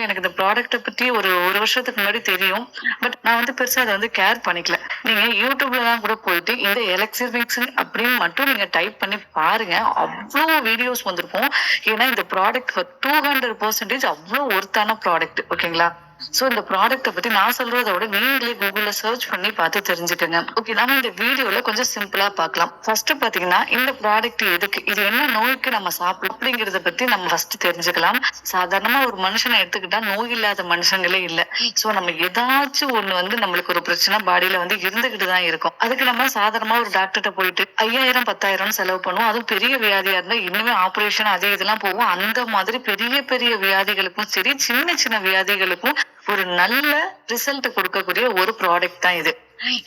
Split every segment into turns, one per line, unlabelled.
Actually எனக்கு இந்த ப்ராடக்ட்டை பத்தி ஒரு ஒரு வருஷத்துக்கு முன்னாடி தெரியும். பட் நான் வந்து பெருசா அதை வந்து கேர் பண்ணிக்கல. நீங்க யூடியூப்ல தான் கூட போயிட்டு இந்த எலக்சிர் மிக்ஸ் அப்படின்னு மட்டும் நீங்க டைப் பண்ணி பாருங்க. அவ்வளோ வீடியோஸ் வந்திருக்கும். ஏன்னா இந்த ப்ராடக்ட் டூ ஹண்ட்ரட் பர்சன்டேஜ் அவ்வளோ ஒர்த்தான ப்ராடக்ட் ஓகேங்களா சோ இந்த ப்ராடக்ட்டை பத்தி நான் சொல்றதை விட நீங்களே கூகுள்ல சர்ச் பண்ணி பார்த்து தெரிஞ்சுக்கோங்க. ஓகே நம்ம இந்த வீடியோல கொஞ்சம் சிம்பிளா பார்க்கலாம். ஃபர்ஸ்ட் பாத்தீங்கன்னா இந்த ப்ராடக்ட் எதுக்கு இது என்ன நோய்க்கு நம்ம சாப்பிடலாம் அப்படிங்கறத பத்தி நம்ம ஃபர்ஸ்ட் தெரிஞ்சுக்கலாம். சாதாரணமா ஒரு மனுஷனை எடுத்துக்கிட்டா நோய் இல்லாத மனுஷங்களே இல்ல. சோ நம்ம ஏதாச்சும் ஒண்ணு வந்து நம்மளுக்கு ஒரு பிரச்சனை பாடியில வந்து இருந்துகிட்டு தான் இருக்கும். அதுக்கு நம்ம சாதாரணமா ஒரு டாக்டர்கிட்ட போயிட்டு ஐயாயிரம் பத்தாயிரம் செலவு பண்ணுவோம். அதுவும் பெரிய வியாதியா இருந்தா இன்னுமே ஆபரேஷன் அது இதெல்லாம் போகும். அந்த மாதிரி பெரிய பெரிய வியாதிகளுக்கும் சரி சின்ன சின்ன வியாதிகளுக்கும் ஒரு நல்ல ரிசல்ட் கொடுக்கக்கூடிய ஒரு ப்ராடக்ட் தான் இது.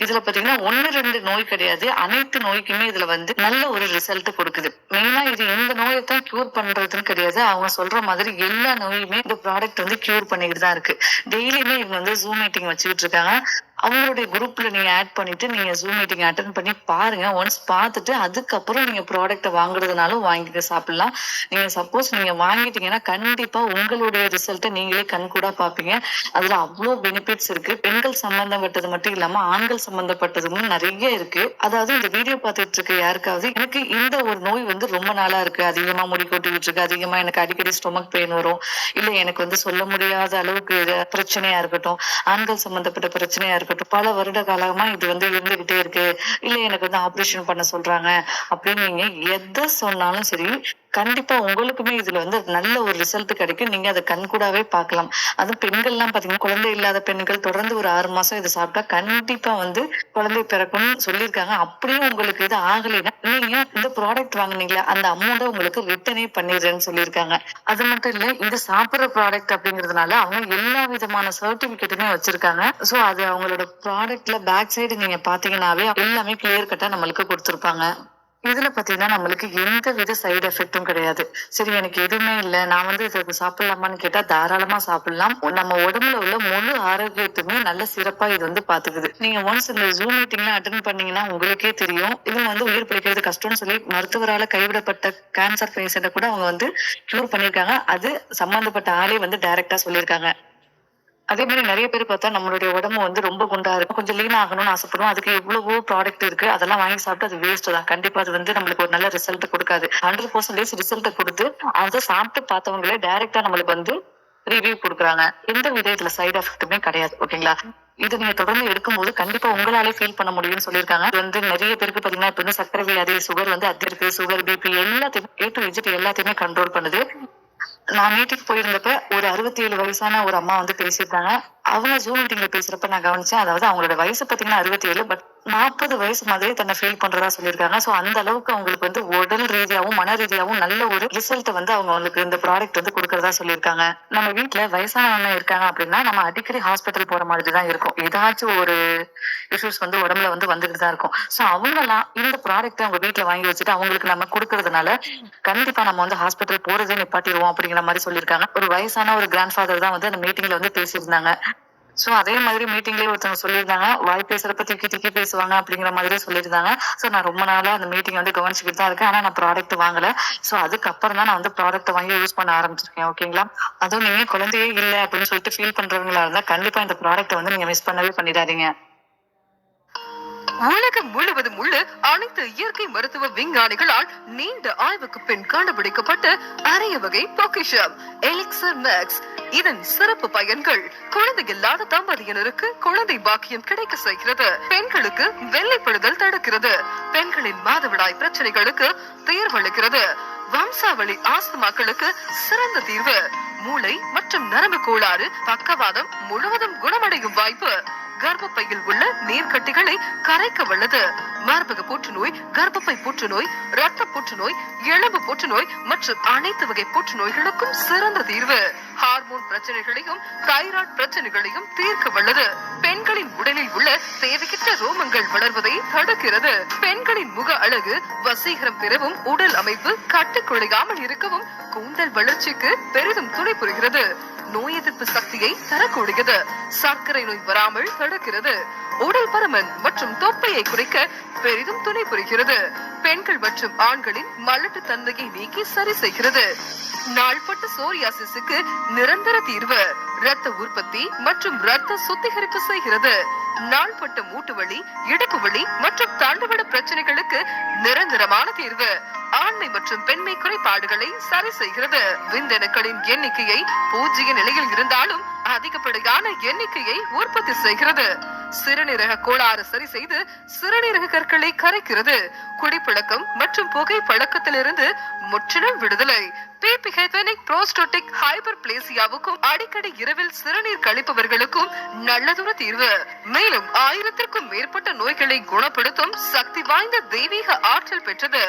இதுல பாத்தீங்கன்னா ஒண்ணு ரெண்டு நோய் கிடையாது. அனைத்து நோய்க்குமே இதுல வந்து நல்ல ஒரு ரிசல்ட் கொடுக்குது. மெயினா இது இந்த நோயை தான் கியூர் பண்றதுன்னு கிடையாது. அவங்க சொல்ற மாதிரி எல்லா நோயுமே இந்த ப்ராடக்ட் வந்து கியூர் பண்ணிக்கிட்டு தான் இருக்கு. டெய்லியுமே இவங்க வந்து ஜூம் மீட்டிங் வச்சுக்கிட்டு இருக்காங்க. அவங்களுடைய குரூப்ல நீங்க ஆட் பண்ணிட்டு நீங்க ஜூம் மீட்டிங் அட்டன் பண்ணி பாருங்க. ஒன்ஸ் பார்த்துட்டு அதுக்கப்புறம் நீங்க ப்ராடக்ட்டை வாங்குறதுனாலும் வாங்கிக்க சாப்பிடலாம். நீங்க சப்போஸ் நீங்க வாங்கிட்டீங்கன்னா கண்டிப்பா உங்களுடைய ரிசல்ட்டை நீங்களே கண்கூடா பாப்பீங்க அதுல அவ்வளோ பெனிஃபிட்ஸ் இருக்கு. பெண்கள் சம்பந்தப்பட்டது மட்டும் இல்லாம ஆண்கள் சம்பந்தப்பட்டதும் நிறைய இருக்கு. அதாவது இந்த வீடியோ பார்த்துட்டு இருக்க யாருக்காவது எனக்கு இந்த ஒரு நோய் வந்து ரொம்ப நாளா இருக்கு. அதிகமா முடி கொட்டிக்கிட்டு இருக்கு. அதிகமா எனக்கு அடிக்கடி ஸ்டொமக் பெயின் வரும். இல்ல எனக்கு வந்து சொல்ல முடியாத அளவுக்கு பிரச்சனையா இருக்கட்டும். ஆண்கள் சம்பந்தப்பட்ட பிரச்சனையா இருக்கட்டும். பல வருட காலமா இது வந்து இருந்துகிட்டே இருக்கு. இல்ல எனக்கு வந்து ஆப்ரேஷன் பண்ண சொல்றாங்க அப்படின்னு நீங்க எதை சொன்னாலும் சரி கண்டிப்பா உங்களுக்குமே இதுல வந்து நல்ல ஒரு ரிசல்ட் கிடைக்கும். நீங்க அதை கண்கூடாவே பார்க்கலாம். அதுவும் பெண்கள்லாம் பாத்தீங்கன்னா குழந்தை இல்லாத பெண்கள் தொடர்ந்து ஒரு ஆறு மாசம் இதை சாப்பிட்டா கண்டிப்பா வந்து குழந்தை பிறக்கும்னு சொல்லியிருக்காங்க. அப்படியும் உங்களுக்கு இது ஆகலைன்னா நீங்க இந்த ப்ராடக்ட் வாங்குனீங்களா? அந்த அமௌண்ட்டை உங்களுக்கு ரிட்டர்னே பண்ணிடுறேன்னு சொல்லியிருக்காங்க. அது மட்டும் இல்ல இந்த சாப்பிடுற ப்ராடக்ட் அப்படிங்கறதுனால அவங்க எல்லா விதமான சர்டிபிகேட்டுமே வச்சிருக்காங்க. சோ அது அவங்களோட ப்ராடக்ட்ல பேக் சைடு நீங்க பாத்தீங்கன்னாவே எல்லாமே கிளியர் கட்டா நம்மளுக்கு கொடுத்துருப்பாங்க. இதுல பாத்தீங்கன்னா நம்மளுக்கு எந்த வித சைடு எஃபெக்டும் கிடையாது. சரி எனக்கு எதுவுமே இல்லை. நான் வந்து இதை சாப்பிடலாமான்னு கேட்டா தாராளமா சாப்பிடலாம். நம்ம உடம்புல உள்ள முழு ஆரோக்கியத்துமே நல்ல சிறப்பா இது வந்து பாத்துக்குது. நீங்க ஒன்ஸ் இந்த ஜூம் மீட்டிங்ல அட்டன் பண்ணீங்கன்னா உங்களுக்கே தெரியும். இவங்க வந்து உயிர் பிழைக்கிறது கஷ்டம்னு சொல்லி மருத்துவரால கைவிடப்பட்ட கேன்சர் பேஷண்ட கூட அவங்க வந்து கியூர் பண்ணிருக்காங்க. அது சம்பந்தப்பட்ட ஆளே வந்து டைரக்டா சொல்லியிருக்காங்க அதே மாதிரி நிறைய பேர் பார்த்தா நம்மளுடைய உடம்பு வந்து ரொம்ப குண்டா இருக்கும் கொஞ்சம் லீன் ஆகணும்னு ஆசைப்படுவோம். அதுக்கு எவ்வளவோ ப்ராடக்ட் இருக்கு. அதெல்லாம் வாங்கி சாப்பிட்டு அது வேஸ்ட் தான். கண்டிப்பா அது வந்து நம்மளுக்கு ஒரு நல்ல ரிசல்ட் கொடுக்காது. ஹண்ட்ரட் பர்சன்டேஜ் ரிசல்ட் கொடுத்து அதை சாப்பிட்டு பார்த்தவங்களே டைரக்டா நம்மளுக்கு வந்து ரிவ்யூ கொடுக்குறாங்க. எந்த வித இதுல சைடு எஃபெக்ட்டுமே கிடையாது. ஓகேங்களா இது நீங்க தொடர்ந்து எடுக்கும்போது கண்டிப்பா உங்களாலே ஃபீல் பண்ண முடியும்னு சொல்லியிருக்காங்க. இது வந்து நிறைய பேருக்கு பாத்தீங்கன்னா இப்ப வந்து சர்க்கரை வியாதி சுகர் வந்து அதிருக்கு சுகர் பிபி எல்லாத்தையுமே ஏ டு விஜிட் எல்லாத்தையுமே கண்ட்ரோல் பண்ணுது. நான் மீட்டிங் போயிருந்தப்ப ஒரு அறுபத்தி ஏழு வயசான ஒரு அம்மா வந்து பேசியிருந்தாங்க. அவங்க ஜூம் மீட்டிங்ல பேசுறப்ப நான் கவனிச்சேன். அதாவது அவங்களோட வயசு பாத்தீங்கன்னா அறுபத்தி ஏழு பட் நாற்பது வயசு மாதிரி தன்னை ஃபீல் பண்றதா சொல்லியிருக்காங்க. சோ அந்த அளவுக்கு அவங்களுக்கு வந்து உடல் ரீதியாவும் மன ரீதியாவும் நல்ல ஒரு ரிசல்ட் வந்து அவங்க அவங்களுக்கு இந்த ப்ராடக்ட் வந்து கொடுக்கறதா சொல்லியிருக்காங்க. நம்ம வீட்டுல வயசானவங்க இருக்காங்க அப்படின்னா நம்ம அடிக்கடி ஹாஸ்பிட்டல் போற மாதிரி தான் இருக்கும். ஏதாச்சும் ஒரு இஷ்யூஸ் வந்து உடம்புல வந்து வந்துட்டு தான் இருக்கும். சோ அவங்க இந்த ப்ராடக்ட் அவங்க வீட்டுல வாங்கி வச்சுட்டு அவங்களுக்கு நம்ம கொடுக்கறதுனால கண்டிப்பா நம்ம வந்து ஹாஸ்பிட்டல் போறதே நிப்பாட்டிடுவோம் அப்படிங்கிற மாதிரி சொல்லியிருக்காங்க. ஒரு வயசான ஒரு கிராண்ட் ஃபாதர் தான் வந்து அந்த மீட்டிங்ல வந்து பேசியிருந்தாங்க. சோ அதே மாதிரி மீட்டிங்லேயே ஒருத்தவங்க சொல்லியிருந்தாங்க வாய் பேசுறப்ப திக்கி திக்கி பேசுவாங்க அப்படிங்கிற மாதிரி சொல்லியிருந்தாங்க. ஸோ நான் ரொம்ப நாளா அந்த மீட்டிங் வந்து கவனிச்சுக்கிட்டு தான் இருக்கேன். ஆனா நான் ப்ராடக்ட் வாங்கல. சோ அதுக்கப்புறம் தான் நான் வந்து ப்ராடக்ட் வாங்கி யூஸ் பண்ண ஆரம்பிச்சிருக்கேன். ஓகேங்களா அதுவும் நீங்க குழந்தையே இல்லை அப்படின்னு சொல்லிட்டு ஃபீல் பண்றவங்களா இருந்தா கண்டிப்பா இந்த ப்ராடக்ட் வந்து நீங்க மிஸ் பண்ணவே பண்ணிடாதீங்க.
உலகம் முழுவதும் உள்ள அனைத்து இயற்கை மருத்துவ விஞ்ஞானிகளால் நீண்ட ஆய்வுக்கு பின் கண்டுபிடிக்கப்பட்ட அரிய வகை பொக்கிஷம் எலிக்சர் மேக்ஸ் இதன் சிறப்பு பயன்கள் குழந்தை இல்லாத தம்பதியினருக்கு குழந்தை பாக்கியம் கிடைக்க செய்கிறது. பெண்களுக்கு வெள்ளைப்படுதல் தடுக்கிறது. பெண்களின் மாதவிடாய் பிரச்சனைகளுக்கு தீர்வளிக்கிறது வம்சாவளி ஆஸ்துமாக்களுக்கு சிறந்த தீர்வு. மூளை மற்றும் நரம்பு கோளாறு பக்கவாதம் முழுவதும் குணமடையும் வாய்ப்பு. கர்ப்பப்பையில் உள்ள நீர்க்கட்டிகளை கரைக்க வல்லது. மார்பக புற்றுநோய் கர்ப்பப்பை புற்றுநோய் இரத்த புற்றுநோய் எலும்பு புற்றுநோய் மற்றும் அனைத்து வகை புற்றுநோய்களுக்கும் சிறந்த தீர்வு. ஹார்மோன் பிரச்சனைகளையும் தைராய்டு பிரச்சனைகளையும் தீர்க்க வல்லது. பெண்களின் உடலில் உள்ள தேவையற்ற ரோமங்கள் வளர்வதை தடுக்கிறது. பெண்களின் முக அழகு வசீகரம் பெறவும் உடல் அமைப்பு கட்டுக்குழையாமல் இருக்கவும் கூந்தல் வளர்ச்சிக்கு பெரிதும் துணை புரிகிறது நோய் எதிர்ப்பு சக்தியை தரக்கூடியது. சர்க்கரை நோய் வராமல் தடுக்கிறது. உடல் பருமன் மற்றும் தொப்பையை குறைக்க பெரிதும் துணை புரிகிறது. பெண்கள் மற்றும் ஆண்களின் மலட்டு தன்மையை நீக்கி சரி செய்கிறது. நாள்பட்ட சோரியாசிஸுக்கு நிரந்தர தீர்வு. இரத்த உற்பத்தி மற்றும் இரத்த சுத்திகரிப்பு செய்கிறது. நாள்பட்ட மூட்டு வலி இடுப்பு வலி மற்றும் தண்டுவட பிரச்சனைகளுக்கு நிரந்தரமான தீர்வு. ஆண்மை மற்றும் பெண்மை குறைபாடுகளை சரி செய்கிறது. விந்தணுக்களின் எண்ணிக்கையை பூஜ்ஜிய நிலையில் இருந்தாலும் அதிகப்படியான எண்ணிக்கையை உற்பத்தி செய்கிறது. சிறுநீரக கோளாறு சரி செய்து சிறுநீரக கற்களை கரைக்கிறது. குடிப்பழக்கம் மற்றும் புகை பழக்கத்திலிருந்து முற்றிலும் விடுதலை. பிபிஹெபனிக் புரோஸ்டோட்டிக் ஹைபர்பிளேசியாவுக்கும் அடிக்கடி இரவில் சிறுநீர் கழிப்பவர்களுக்கும் நல்லதொரு தீர்வு. மேலும் ஆயிரத்திற்கும் மேற்பட்ட நோய்களை குணப்படுத்தும் சக்தி வாய்ந்த தெய்வீக ஆற்றல் பெற்றது.